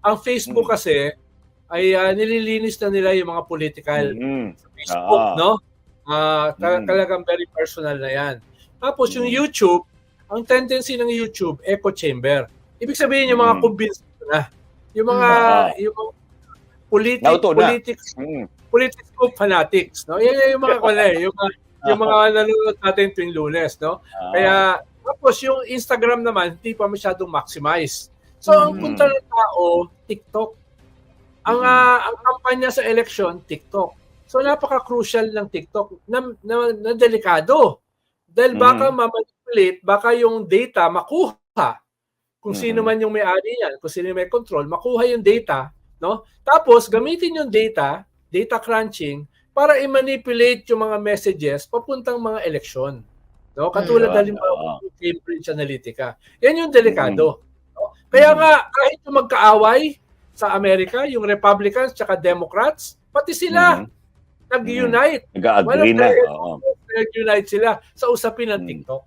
Ang Facebook Mm. kasi ay ah, nililinis na nila yung mga political Mm. sa Facebook, Oo. no? Ah, ta- Mm. talagang very personal na 'yan. Tapos yung Mm. YouTube, ang tendency ng YouTube echo chamber. Ibig sabihin yung mga Mm. convinced na. Yung mga Oo. yung mga Nauto na. politics Mm. political fanatics, no? Yan, yan yung mga kwan eh, yung mga yung mga nanonood natin tuwing Lunes, no? Ah. Kaya tapos yung Instagram naman hindi pa masyadong maximize. So ang Mm. punta ng tao, TikTok. Ang Mm. ah, ang kampanya sa election, TikTok. So napaka-crucial ng TikTok na, na, na delikado. Dahil baka Mm. mamanipulate, baka yung data makuha. Kung sino Mhm. man yung may-ari niyan, kung sino yung may control, makuha yung data, no? Tapos gamitin yung data, data crunching para i-manipulate yung mga messages papuntang mga eleksyon. No? Katulad Mm. halimbawa ng Cambridge Analytica. Yan yung delikado. Mm. Kaya nga kahit yung magkaaway sa Amerika, yung Republicans tsaka Democrats, pati sila Mhm. nag-unite. Nag-agree na. Nag-unite sila sa usapin ng Mm. TikTok.